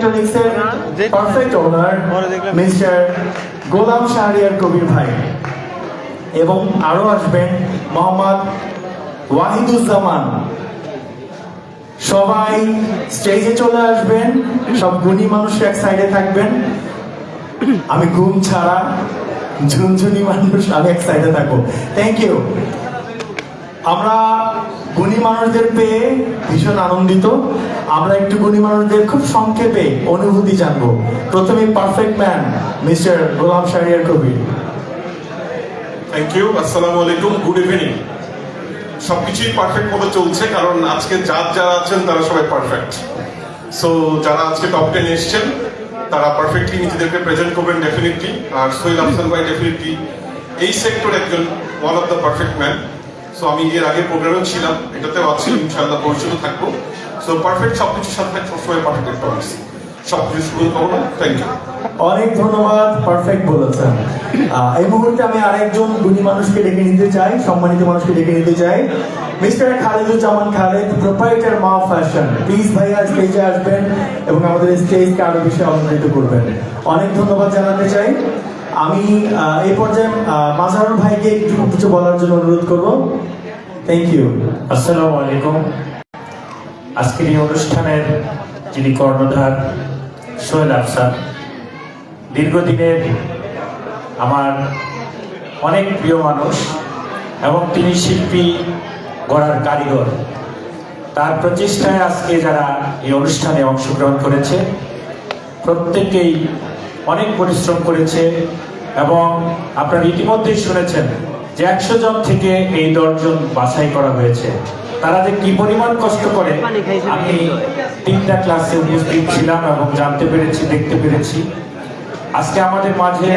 ইলেকট্রনিক্সের perfect owner mister Golam Shahriar Kabir ভাই। এবং আরও আসবেন মোহাম্মদ ওয়াহিদুজ্জামান। সবাই স্টেজে চলে আসবেন সব গুণী মানুষ এক সাইডে থাকবেন। আমি ঘুম ছাড়া ঝুনঝুনি মানুষ আমি এক সাইডে থাকব। থ্যাংক ইউ আমরা গুণী মানুষদের পেয়ে ভীষণ আনন্দিত। আমরা একটু গুণী মানুষদের খুব সংক্ষেপে অনুভূতি জানব। প্রথমে perfect man mister Golam Shahriar Kabir. Thank you আসসালামু আলাইকুম গুড ইভিনিং সবকিছুই পারফেক্ট মতো চলছে, কারণ আজকে যার যারা আছেন, তারা সবাই পারফেক্ট সো যারা আজকে টপ টেন এসছেন, তারা পারফেক্টলি নিজেদেরকে প্রেজেন্ট করবেন ডেফিনেটলি আর সোহেল আফসান ভাই ডেফিনেটলি এই সেক্টর একজন one of the perfect man so আমি এর আগে প্রোগ্রামেও ছিলাম। এটাতেও আছি, ইনশাআল্লাহ পরিচিত থাকব। সো পারফেক্ট সবকিছুর সাথে সবসময় পারফেক্ট একটা পারছি সবকিছু শুরু করব থ্যাংক ইউ অনেক ধন্যবাদ পারফেক্ট বলেছেন। এই মুহূর্তে আমি আরেকজন গুণী মানুষকে ডেকে নিতে চাই, সম্মানিত মানুষকে ডেকে নিতে চাই। Mister Khaleduzzaman Khaled proprietor Maa fashion please ভাইয়া স্টেজে আসবেন এবং আমাদের স্টেজকে আরও বেশি অলঙ্কৃত করবেন। অনেক ধন্যবাদ জানাতে চাই। আমি এই পর্যায়ে মাজারুল ভাইকে একটু কিছু বলার জন্য অনুরোধ করব। থ্যাংক ইউ আসসালামু আলাইকুম। আজকের এই অনুষ্ঠানের যিনি কর্ণধার, সোহেল আফসার, দীর্ঘদিনের আমার অনেক প্রিয় মানুষ এবং তিনি শিল্পী গড়ার কারিগর। তার প্রচেষ্টায় আজকে যারা এই অনুষ্ঠানে অংশগ্রহণ করেছে, প্রত্যেকেই অনেক পরিশ্রম করেছে এবং আপনারা ইতিমধ্যেই শুনেছেন যে একশো জন থেকে এই দশজন বাছাই করা হয়েছে। তারা যে কি পরিমাণ কষ্ট করে, আমি তিনটা ক্লাসে উপস্থিত ছিলাম এবং জানতে পেরেছি, দেখতে পেরেছি। আজকে আমাদের মাঝে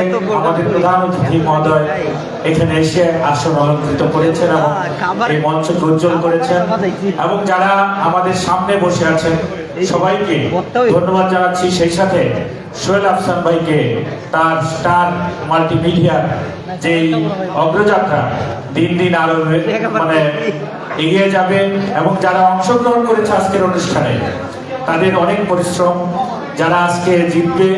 আমাদের প্রধান অতিথি মহোদয় এখানে এসে আসন অলঙ্কৃত করেছেন এবং এই মঞ্চকে উজ্জ্বল করেছেন। এবং যারা আমাদের সামনে বসে আছেন, সবাইকে ধন্যবাদ জানাচ্ছি। সেই সাথে সোহেল আফসান ভাইকে তার স্টার মাল্টিমিডিয়ার যেই অগ্রযাত্রা দিন দিন আরও মানে এগিয়ে যাবে এবং যারা অংশগ্রহণ করেছে আজকের অনুষ্ঠানে, তাদের অনেক পরিশ্রম, যারা আজকে জিতবে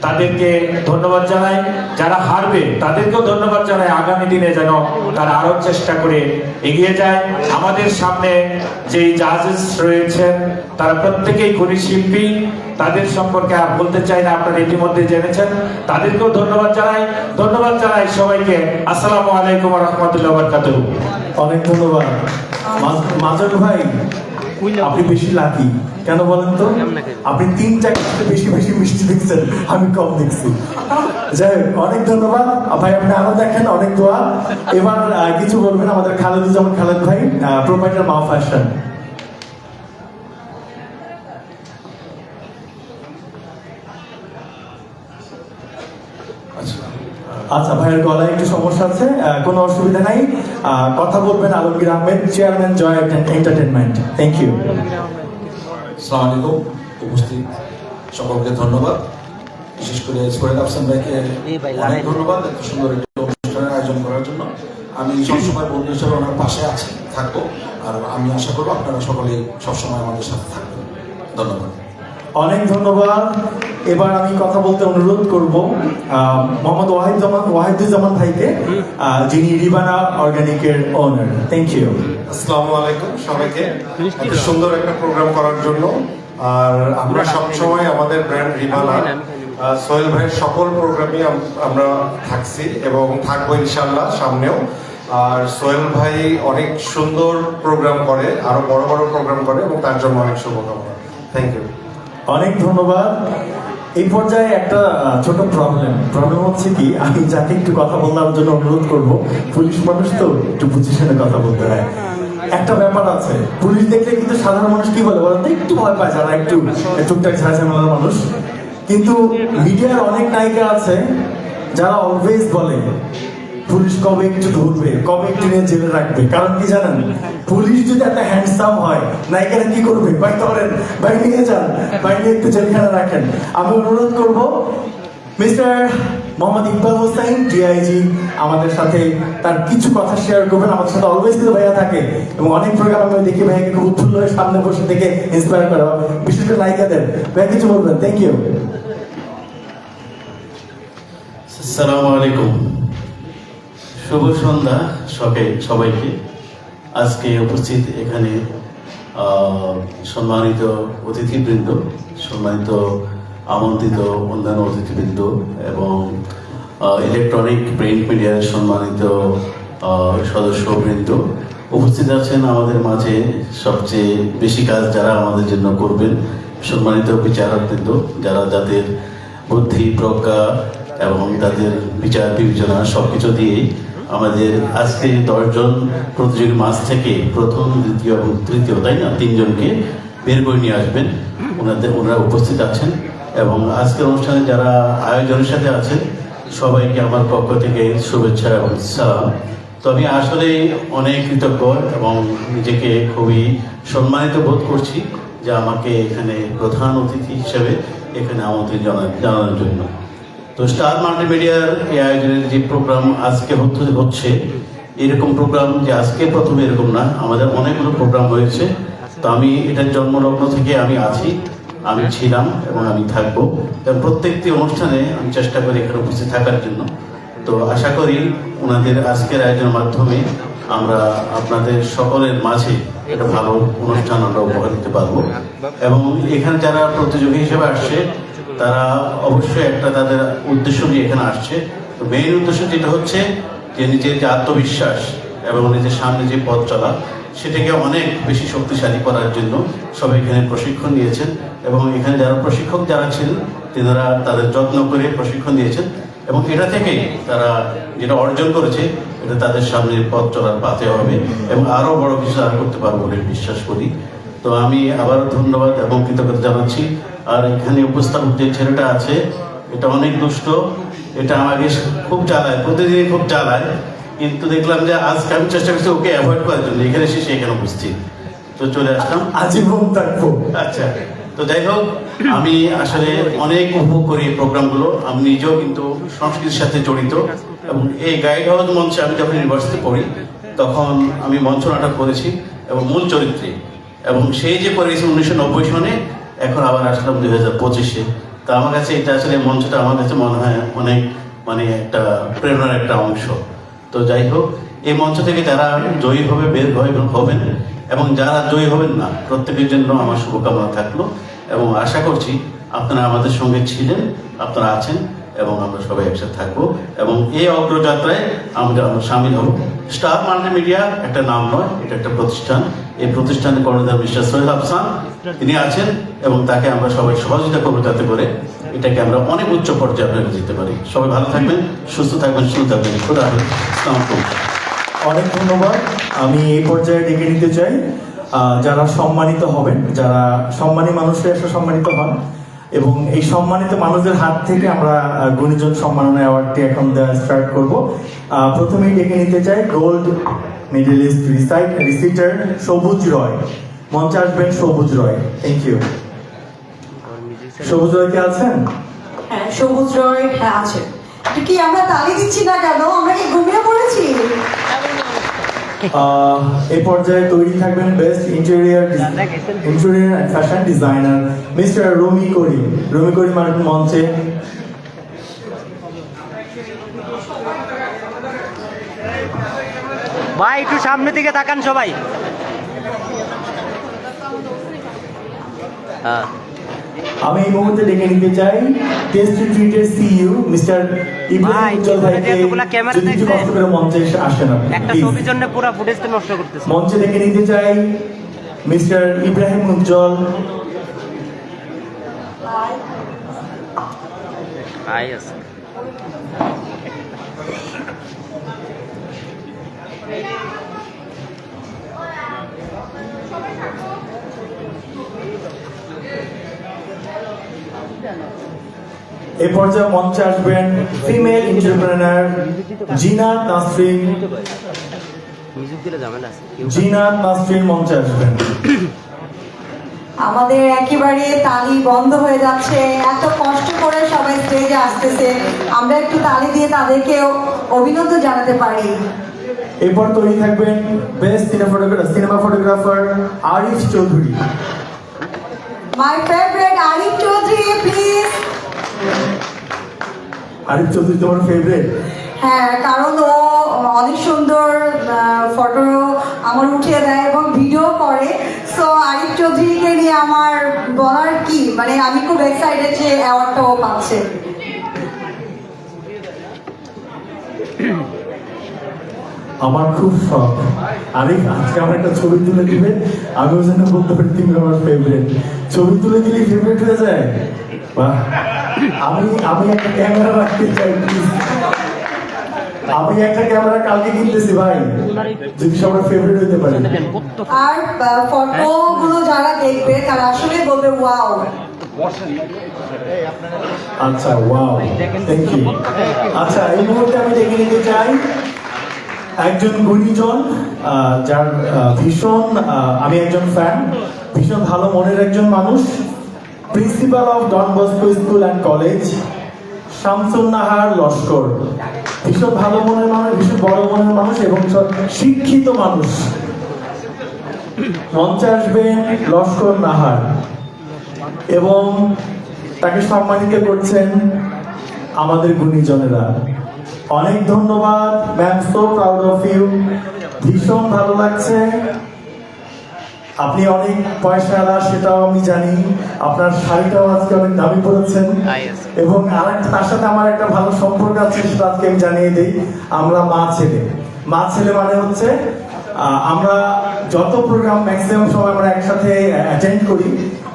তাদেরকে ধন্যবাদ জানাই। যারা হারবে, তাদেরকেও ধন্যবাদ জানাই। আগামী দিনে যেন তারা আরও চেষ্টা করে এগিয়ে যায়। আমাদের সামনে যেই জাজেস রয়েছেন, তারা প্রত্যেকেই গুণী শিল্পী। তাদের সম্পর্কে আর বলতে চাই না, আপনারা ইতিমধ্যে জেনেছেন। তাদেরকেও ধন্যবাদ জানাই। ধন্যবাদ জানাই সবাইকে। আসসালামু আলাইকুম রহমতুল্লাহ বরকাতুহ অনেক ধন্যবাদ। মাজ- মাজল ভাই, আপনি বেশি লাকি। কেন বলেন তো? আপনি তিন চারটে বেশি বেশি মিষ্টি দেখছেন আমি কম দেখছি। যাই হোক, অনেক ধন্যবাদ। ভাই আপনি আরও দেখেন অনেক দোয়া। এবার কিছু বলবেন আমাদের খালেদুজ্জামান খালেদ ভাই প্রোভাইডার মা ফ্যাশন আচ্ছা ভাইয়ের গলায় একটু সমস্যা আছে কোনো অসুবিধা নাই। কথা বলবেন Alamgir Ahmed chairman Joy entertainment thank you আলাইকুম উপস্থিত সকলকে ধন্যবাদ। বিশেষ করে সোহেল আফসান ভাইকে অনেক ধন্যবাদ এত সুন্দর একটি অনুষ্ঠানের আয়োজন করার জন্য। আমি সবসময় বন্ধু হিসেবে ওনার পাশে আছি থাকব। আর আমি আশা করব আপনারা সকলেই সবসময় আমাদের সাথে থাকবেন। ধন্যবাদ। অনেক ধন্যবাদ। এবার আমি কথা বলতে অনুরোধ করব মোহাম্মদ ওয়াহিদুজ্জামান ওয়াহিদুজ্জামান ভাইকে যিনি রিবানা অর্গানিকের ওনার থ্যাংক ইউ আসসালামু আলাইকুম সবাইকে। এত সুন্দর একটা প্রোগ্রাম করার জন্য। আর আমরা সবসময় আমাদের ব্র্যান্ড আহ, সোহেল ভাইয়ের সকল প্রোগ্রামই আমরা থাকছি এবং থাকব ইনশাল্লাহ সামনেও। আর সোহেল ভাই অনেক সুন্দর প্রোগ্রাম করে আরও বড় বড় প্রোগ্রাম করে এবং তার জন্য অনেক শুভকামনা। থ্যাংক ইউ অনেক ধন্যবাদ। এই পর্যায়ে একটা ছোট প্রবলেম প্রবলেম হচ্ছে কি, আমি যাকে একটু কথা বলার জন্য অনুরোধ করব। পুলিশ মানুষ তো একটু বুঝে শুনে কথা বলতে হয়। একটা ব্যাপার আছে, পুলিশ দেখলে কিন্তু সাধারণ মানুষ কি বলে বলেন একটু ভয় পায় যারা একটু টুকটাক ঝাঁঝামেলার মানুষ। কিন্তু মিডিয়ার অনেক নায়িকা আছে, যারা অলওয়েজ বলে পুলিশ কবে একটু ধরবে? কবে একটু নিয়ে জেলে রাখবে? কারণ কি জানেন? পুলিশ যদি একটা হ্যান্ডসাম হয়, নায়িকারা কি করবে? ভাই, ধরেন, ভাই, নিয়ে যান। ভাই, নিয়ে একটু জেলখানে রাখেন। আমি অনুরোধ করব, মিস্টার মোহাম্মদ ইকবাল হোসেন ডিআইজি আমাদের সাথে তার কিছু কথা শেয়ার করবেন। আমাদের সাথে অলওয়েজ কিন্তু ভাইয়া থাকে। এবং অনেক প্রোগ্রাম আমি দেখি ভাইয়াকে খুব উৎফুল্ল হয়ে সামনে বসে থেকে ইন্সপায়ার করা। বিশেষ করে নায়িকাদের। ভাইয়া, কিছু বলবেন? থ্যাংক ইউ আসসালামু আলাইকুম শুভ সন্ধ্যা সবাই, সবাইকে। আজকে উপস্থিত এখানে সম্মানিত অতিথিবৃন্দ, সম্মানিত আমন্ত্রিত অন্যান্য অতিথিবৃন্দ এবং ইলেকট্রনিক প্রিন্ট মিডিয়ার সম্মানিত সদস্যবৃন্দ। উপস্থিত আছেন আমাদের মাঝে সবচেয়ে বেশি কাজ যারা আমাদের জন্য করবেন, সম্মানিত বিচারকবৃন্দ, যারা যাদের বুদ্ধি, প্রজ্ঞা এবং তাদের বিচার বিবেচনা সব কিছু দিয়ে আমাদের আজকে দশজন প্রতিযোগীর মাঝ থেকে প্রথম, দ্বিতীয় এবং তৃতীয়, তাই না? তিনজনকে বের করে নিয়ে আসবেন। ওনাদের, ওনারা উপস্থিত আছেন এবং আজকের অনুষ্ঠানে যারা আয়োজনের সাথে আছেন, সবাইকে আমার পক্ষ থেকে শুভেচ্ছা এবং সালাম। তো আমি আসলে অনেক কৃতজ্ঞ এবং নিজেকে খুবই সম্মানিত বোধ করছি যে আমাকে এখানে প্রধান অতিথি হিসেবে এখানে আমন্ত্রণ জানা- জানানোর জন্য। তো স্টার মাল্টিমিডিয়ার এই আয়োজনের যে প্রোগ্রাম আজকে হচ্ছে এরকম প্রোগ্রাম যে আজকে প্রথমে এরকম না, আমাদের অনেকগুলো প্রোগ্রাম হয়েছে। তো আমি এটার জন্মলগ্ন থেকে আমি আছি, আমি ছিলাম এবং আমি থাকব। এবং প্রত্যেকটি অনুষ্ঠানে আমি চেষ্টা করি এখানে উপস্থিত থাকার জন্য। তো আশা করি ওনাদের আজকের আয়োজনের মাধ্যমে আমরা আপনাদের সকলের মাঝে একটা ভালো অনুষ্ঠান আমরা উপহার দিতে পারব। এবং এখানে যারা প্রতিযোগী হিসেবে আসছে তারা অবশ্যই একটা তাদের উদ্দেশ্য নিয়ে এখানে আসছে। তো মেইন উদ্দেশ্য যেটা হচ্ছে যে নিজের যে আত্মবিশ্বাস এবং নিজের সামনে যে পথ চলা, সেটাকে অনেক বেশি শক্তিশালী করার জন্য সবাই এখানে প্রশিক্ষণ নিয়েছেন এবং এখানে যারা প্রশিক্ষক যারা ছিলেন, তেনারা তাদের যত্ন করে প্রশিক্ষণ দিয়েছেন এবং এটা থেকে তারা যেটা অর্জন করেছে, এটা তাদের সামনে পথ চলার পাতে হবে এবং আরও বড় কিছু আর করতে পারব বলে বিশ্বাস করি। তো আমি আবার ধন্যবাদ এবং কৃতজ্ঞতা জানাচ্ছি। আর এখানে উপস্থাপক যে ছেলেটা আছে এটা অনেক দুষ্ট। এটা আমাকে খুব জ্বালায় প্রতিদিন খুব জ্বালায়। কিন্তু দেখলাম যে আজকে আমি চেষ্টা করছি ওকে অ্যাভয়েড করার জন্য। এখানে এসে সে এখানে উপস্থিত। তো চলে আসলাম। আজীবন থাকব আচ্ছা তো যাই হোক আমি আসলে অনেক উপভোগ করি এই প্রোগ্রামগুলো। আমি নিজেও কিন্তু সংস্কৃতির সাথে জড়িত। এবং এই গাইড হাউস মঞ্চে আমি যখন ইউনিভার্সিটি পড়ি তখন আমি মঞ্চ নাটক করেছি এবং মূল চরিত্রে। এবং সেই যে করেছি উনিশশো নব্বই সনে এখন আবার আসলাম দুই হাজার পঁচিশে। তা আমার কাছে এটা আসলে মঞ্চটা আমার কাছে মনে হয় অনেক মানে একটা প্রেরণার একটা অংশ। তো যাই হোক, এই মঞ্চ থেকে যারা জয়ী হবে, বের হবেন এবং যারা জয়ী হবেন না, প্রত্যেকের জন্য আমার শুভকামনা থাকল এবং আশা করছি আপনারা আমাদের সঙ্গে ছিলেন, আপনারা আছেন। এবং আমরা সবাই একসাথে থাকব। এবং এই অগ্রযাত্রায় আমরা আমরা সামিল হব। স্টার মাল্টিমিডিয়া একটা নাম নয়, এটা একটা প্রতিষ্ঠান। এই প্রতিষ্ঠানের কর্ণধার মিস্টার সোহেল আফসান, তিনি আছেন এবং তাকে আমরা সবাই সহযোগিতা করব যাতে করে এটাকে আমরা অনেক উচ্চ পর্যায়ে আপনারা যেতে পারি। সবাই ভালো থাকবেন, সুস্থ থাকবেন সুস্থ থাকবেন অনেক ধন্যবাদ। আমি এই পর্যায়ে ডেকে নিতে চাই। যারা সম্মানিত হবেন, যারা সম্মানী মানুষরা এসে সম্মানিত হন এবং এই সম্মানিত মানুষদের হাত থেকে আমরা গুণীজন সম্মাননা অ্যাওয়ার্ডটি এখন দেওয়া স্টার্ট করব। প্রথমেই ডেকে নিতে চাই gold medallist recite reciter Sabuj Roy. মঞ্চে আসবেন সবুজ রয়। থ্যাংক ইউ সবুজ রয় কে আছেন? হ্যাঁ সবুজ রয় হ্যাঁ আছে কি আমরা তালি দিচ্ছি না কেন? আমরা কি ঘুমিয়ে পড়েছি? এই পর্যায়ে তৈরি থাকবেন best interior interior and fashion designer mister Rami Karim. Rami Karim আসবেন মঞ্চে। ভাই একটু সামনের দিকে তাকান সবাই। হ্যাঁ। আমি এই মুহূর্তে ডেকে নিতে চাই। টেস্ট মিস্টার ইব্রাহিম উজ্জ্বল ভাইকে যদি কিছু কষ্ট করে মঞ্চে এসে আসেন আপনি, একটা। ছবির জন্য পুরো ফুটেজটা নষ্ট করতেছে। মঞ্চে ডেকে নিতে চাই মিস্টার ইব্রাহিম উজ্জ্বল। আছে। এই পর্যায়ে মঞ্চে আসবেন ফিমেল এন্টারপ্রেনার জিনাত নাসরিন। জিনাত নাসরিন মঞ্চে আসবেন। আমাদের একেবারে তালি বন্ধ হয়ে যাচ্ছে। এত কষ্ট করে সবাই স্টেজে আসতেছে। আমরা একটু তালি দিয়ে তাদেরকেও অভিনন্দন জানাতে পারি। এরপর তৈরি থাকবেন best cinema photographer Arif Chowdhury. My favourite Arif Chowdhury please Arif Chowdhury তোমার ফেভারিট হ্যাঁ কারণ ও অনেক সুন্দর ফটো আমার উঠিয়ে দেয় এবং ভিডিও করে। সো আরিফ চৌধুরীকে নিয়ে আমার বলার কি? মানে আমি খুব এক্সাইটেড যে অ্যাওয়ার্ডটা ও পাচ্ছে। আমার খুব শখ। আরিফ আজকে আমার একটা ছবি তুলে দিবে। আমি ওই জন্য বলতে পারি তুমি আমার ফেভারিট ছবি তুলে দিলে ফেভারিট হয়ে যায়? বাহ। আমি আমি একটা ক্যামেরা রাখতে চাই আমি একটা ক্যামেরা কালকে কিনতেছি ভাই। যদি সবার ফেভারিট হতে পারে। আর যারা দেখবে তারা আসলে বলবে ওয়াও আচ্ছা ওয়াও থ্যাংক ইউ আচ্ছা এই মুহূর্তে আমি ডেকে নিতে চাই একজন গুণীজন যার ভীষণ আমি একজন ফ্যান ভীষণ ভালো মনের একজন মানুষ। Principal of Don Bosco school and college Shamsun Nahar Laskar ভীষণ ভালো মনের মানুষ, ভীষণ বড় মনের মানুষ এবং শিক্ষিত মানুষ। মঞ্চে আসবেন লস্কর নাহার এবং তাকে সম্মানিত করছেন আমাদের গুণীজনেরা। অনেক ধন্যবাদ। Ma'am so proud of you ভীষণ ভালো লাগছে। আপনি অনেক পয়সাওয়ালা সেটাও আমি জানি। আপনার শাড়িটাও আজকে অনেক দামি পড়েছেন। এবং আর তার সাথে আমার একটা ভালো সম্পর্ক আছে সেটা আজকে আমি জানিয়ে দিই। আমরা মা ছেলে। মা ছেলে মানে হচ্ছে আমরা যত প্রোগ্রাম ম্যাক্সিমাম সময় আমরা একসাথে অ্যাটেন্ড করি।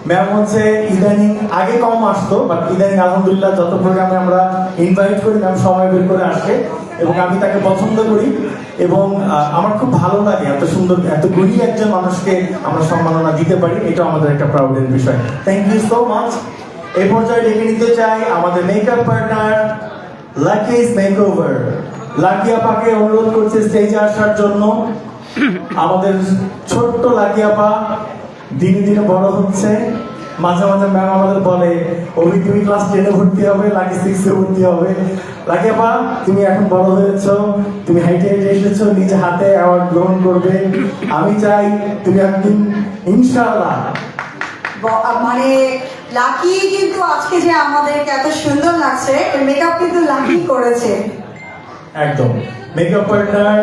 ম্যাম হচ্ছে ইদানিং, আগে কম আসতো বাট ইদানিং আলহামদুলিল্লাহ যত প্রোগ্রামে আমরা ইনভাইট করি ম্যাম সময় বের করে আসে। এবং আমি তাকে পছন্দ করি। এবং আমার খুব ভালো লাগে এত সুন্দর, এত গুণী একজন মানুষকে আমরা সম্মাননা দিতে পারি। এটা আমাদের একটা প্রাউডের বিষয়। থ্যাংক ইউ সো মাচ এই পর্যায়ে ডেকে নিতে চাই আমাদের makeup partner Lucky's makeover Lucky আপাকে অনুরোধ করছে স্টেজে আসার জন্য। আমাদের ছোট্ট লাকি আপা দিনে দিনে বড় হচ্ছে। মাঝে মাঝে ম্যাম আমাদের বলে অভি তুমি ক্লাস টেনে ভর্তি হবে লাকি সিক্সে ভর্তি হবে। লাকি আপা তুমি এখন বড় হয়েছ তুমি হাইটে হাইটে এসেছ নিজে হাতে অ্যাওয়ার্ড গ্রহণ করবে। আমি চাই তুমি একদিন ইনশাআল্লাহ মানে লাকি কিন্তু আজকে যে আমাদেরকে এত সুন্দর লাগছে মেকআপ কিন্তু লাকি করেছে। একদম। মেকআপ পার্টনার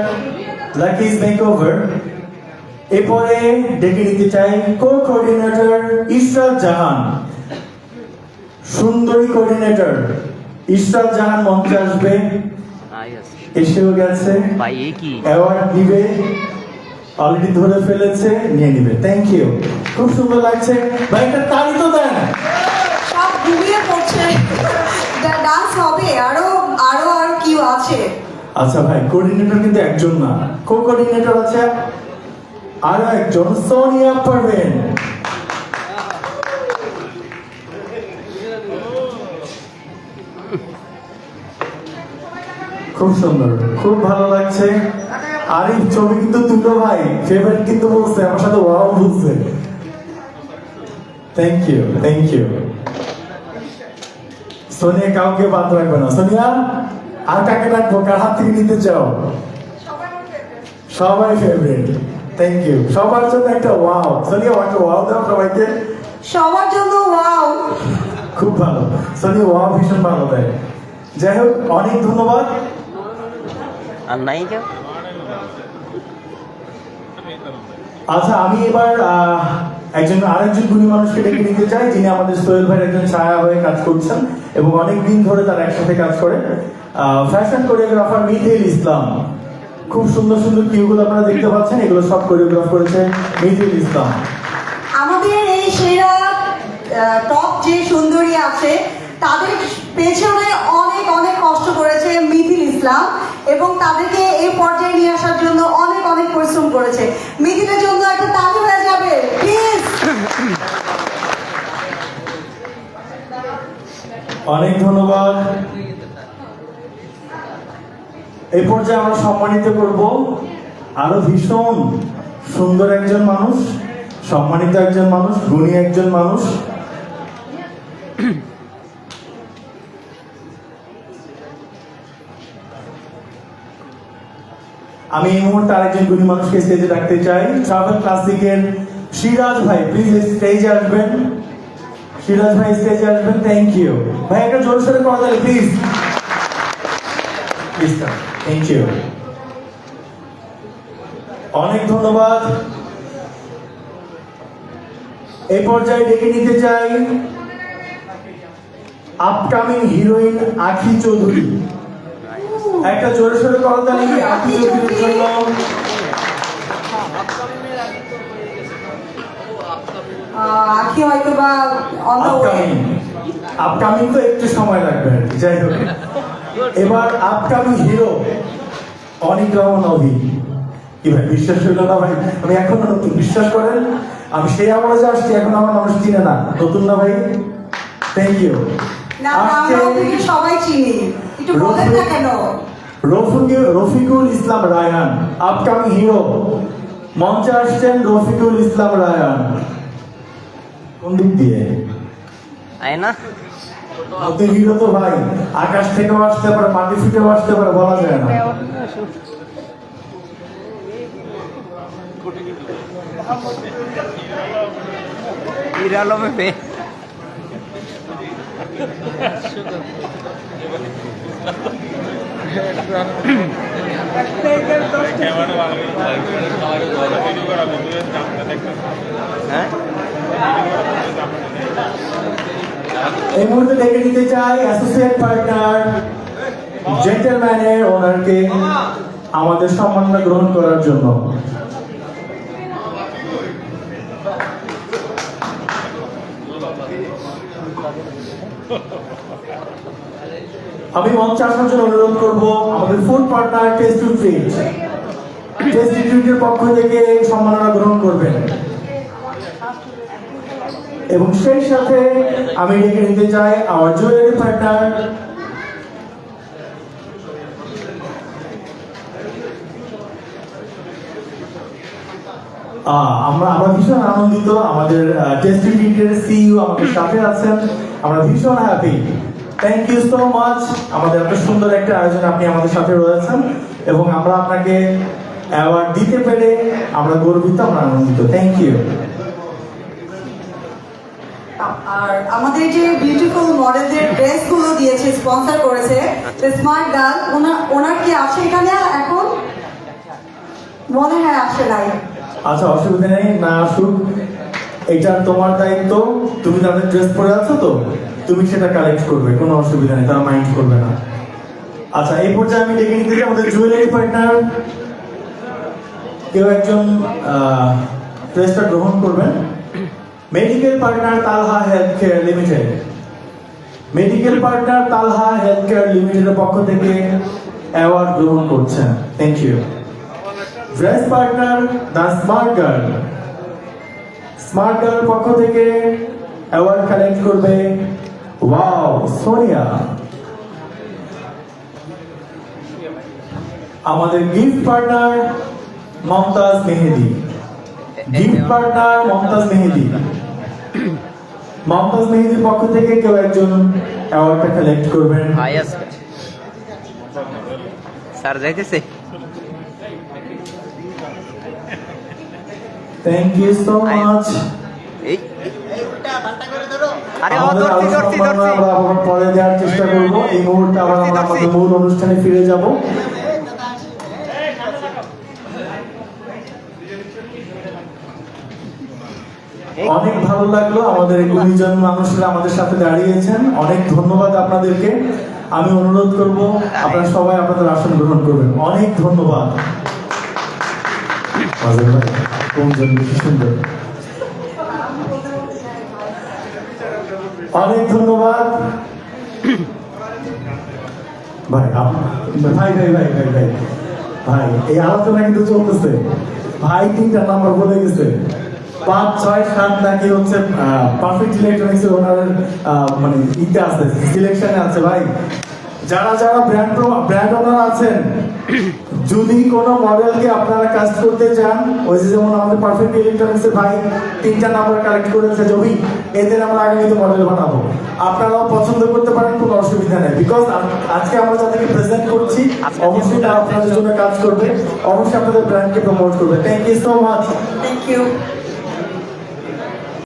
লাকিজ মেকওভার এরপরে ডেকে নিতে চাই কো কোঅর্ডিনেটর ইশরাত জাহান। সুন্দরী কোঅর্ডিনেটর ইশরাত জাহান মঞ্চে আসবে। এসেও গেছে। ভাই এ কি? অ্যাওয়ার্ড দিবে অলরেডি ধরে ফেলেছে নিয়ে নিবে। থ্যাংক ইউ খুব সুন্দর লাগছে। ভাই একটা তালি তো দেন। সব ঘুমিয়ে পড়ছে। ডান্স হবে আরও আরও আর কি আছে। আচ্ছা ভাই কোঅর্ডিনেটর কিন্তু একজন না। কো কোঅর্ডিনেটর আছে আরও একজন সোনিয়া পারবেন খুব সুন্দর খুব ভালো লাগছে। আরিফ ছবি কিন্তু তুলো ভাই ফেভারিট কিন্তু বলছে আমার সাথে ওয়াও বলছে। Thank you thank you Sonia কাউকে বাদ রাখবে না। সোনিয়া আর কাকে রাখব? কার হাত থেকে নিতে চাও? সবাই ফেভারিট থ্যাংক ইউ সবার জন্য একটা ওয়াও সোনিয়া একটা ওয়াও দাও সবাইকে। সবার জন্য ওয়াও খুব ভালো। সোনিয়া ওয়াও ভীষণ ভালো দেয়। যাই হোক অনেক ধন্যবাদ। আর নাই কেউ? আচ্ছা আমি এবার আহ, একজন আরেকজন গুণী মানুষকে ডেকে নিতে চাই যিনি আমাদের সোহেল ভাইয়ের একজন ছায়া হয়ে কাজ করছেন এবং অনেক দিন ধরে তারা একসাথে কাজ করে। Fashion choreographer Mithil Islam. খুব সুন্দর সুন্দর কিউগুলো আপনারা দেখতে পাচ্ছেন এগুলো সব কোরিওগ্রাফ করেছে মিথিল ইসলাম। আমাদের এই সেরা টপ যে সুন্দরী আছে তাদের পেছনে অনেক অনেক কষ্ট করেছে মিথিল ইসলাম এবং তাদেরকে এই পর্যায়ে নিয়ে আসার জন্য অনেক অনেক পরিশ্রম করেছে। মিথিলের জন্য একটা তালি হয়ে যাবে প্লিজ অনেক ধন্যবাদ। এই পর্যায়ে আমরা সম্মানিত করব আরও ভীষণ সুন্দর একজন মানুষ, সম্মানিত একজন মানুষ, গুণী একজন মানুষ। আমি এই মুহূর্তে আরেকজন গুণী মানুষকে স্টেজে রাখতে চাই। ট্রাভেল ক্লাসিকের সিরাজ ভাই প্লিজ স্টেজে আসবেন। সিরাজ ভাই স্টেজে আসবেন থ্যাংক ইউ ভাই, একটা জোর সোরে করা যায় প্লিজ প্লিজ থ্যাংক ইউ অনেক ধন্যবাদ। এই পর্যায়ে ডেকে নিতে চাই আপকামিং হিরোইন আখি চৌধুরী। একটা জোরে সোরে করতালি আখি চৌধুরীর জন্য। আখি হয়তো বা আপকামিং তো একটু সময় লাগবে যাই হোক। এবার আপকামিং হিরো অনিক রহমান অভি কি ভাই বিশ্বাস হইল না ভাই? আমি এখনও নতুন বিশ্বাস করেন? আমি সেই আমলে আসছি এখন আমার মানুষ চিনে না। নতুন না ভাই? থ্যাংক ইউ সবাই চিনি। একটু বলেন না কেন? রফিকুল ইসলাম রায়ান আপকামিং হিরো মঞ্চে আসছেন রফিকুল ইসলাম রায়ান। কোন দিক দিয়ে? আয় না হিরো তো ভাই। আকাশ থেকেও আসতে পারে মাটি ফিটেও আসতে পারে বলা যায় না। হ্যাঁ? এই মুহূর্তে ডেকে নিতে চাই অ্যাসোসিয়েট পার্টনার জেন্টেলম্যানের ওনারকে আমাদের সম্মাননা গ্রহণ করার জন্য। আমি মঞ্চে আসার জন্য অনুরোধ করব, আমাদের food partner taste to treat taste ট্রিটের পক্ষ থেকে সম্মাননা গ্রহণ করবেন। এবং সেই সাথে আমি ডেকে নিতে চাই আমার জুয়েলারি পার্টনার। আমরা আমরা ভীষণ আনন্দিত, আমাদের সিইও আমাদের সাথে আছেন। আমরা ভীষণ happy thank you so much আমাদের এত সুন্দর একটা আয়োজন আপনি আমাদের সাথে রয়েছেন এবং আমরা আপনাকে অ্যাওয়ার্ড দিতে পেরে আমরা গর্বিত, আমরা আনন্দিত। থ্যাংক ইউ আর আমাদের যে বিউটিফুল মডেলদের ড্রেসগুলো দিয়েছে স্পন্সর করেছে স্মার্ট গার্ল ওনার ওনার কি আছে এখানে এখন? মনে হয় আসে নাই। আচ্ছা অসুবিধা নেই না আসুক। এটা তোমার দায়িত্ব। তুমি তাদের ড্রেস পরে আছো তো? তুমি সেটা কালেক্ট করবে কোনো অসুবিধা নেই তারা মাইন্ড করবে না। আচ্ছা এই পর্যায়ে আমি ডেকে নিতে চাই আমাদের জুয়েলারি পার্টনার কেউ একজন ড্রেসটা গ্রহণ করবেন? Medical partner Talha health care limited medical partner Talha health care লিমিটেডের পক্ষ থেকে অ্যাওয়ার্ড গ্রহণ করছেন। Thank you dress partner the smart girl smart girl পক্ষ থেকে অ্যাওয়ার্ড কালেক্ট করবে ওয়াও সোনিয়া আমাদের gift partner Momtaz Mehedi gift partner Momtaz Mehedi Momtaz মেহেদির পক্ষ থেকে কেউ একজন অ্যাওয়ার্ডটা কালেক্ট করবেন? ভাই স্যার যাইতেছে। থ্যাংক ইউ সো মাচ এই আরে ধরছি ধরছি ধরছি আমরা আবার পরে দেওয়ার চেষ্টা করব। এই মুহূর্তে আবার আমরা মূল অনুষ্ঠানে ফিরে যাব। অনেক ভালো লাগল আমাদের এই গুণীজন মানুষরা আমাদের সাথে দাঁড়িয়েছেন। অনেক ধন্যবাদ আপনাদেরকে। আমি অনুরোধ করব, আপনারা সবাই আপনাদের আসন গ্রহণ করবেন। অনেক ধন্যবাদ। অনেক ধন্যবাদ। ভাই ভাই ভাই ভাই ভাই ভাই ভাই, এই আলোচনা কিন্তু চলতেছে। ভাই তিনটা নাম্বার বলে গেছে। পাঁচ ছয় সাত নাকি হচ্ছে পারফেক্ট ইলেকট্রনিক্স ওনার মানে ইতে আছে সিলেকশনে আছে ভাই। যারা যারা ব্র্যান্ড ব্র্যান্ড ওনার আছেন যদি কোনো মডেলকে আপনারা কাস্ট করতে চান ওই যে যেমন আমাদের পারফেক্ট ইলেকট্রনিক্স এর ভাই তিনটা নাম্বার কালেক্ট করেছে জমি এদের আমরা আগামীতে মডেল বানাবো। আপনারাও পছন্দ করতে পারেন কোনো অসুবিধা নেই। বিকজ আজকে আমরা যাদেরকে প্রেজেন্ট করছি অবশ্যই তারা আপনাদের জন্য কাজ করবে। অবশ্যই আপনাদের ব্র্যান্ডকে প্রমোট করবে। Thank you so much thank you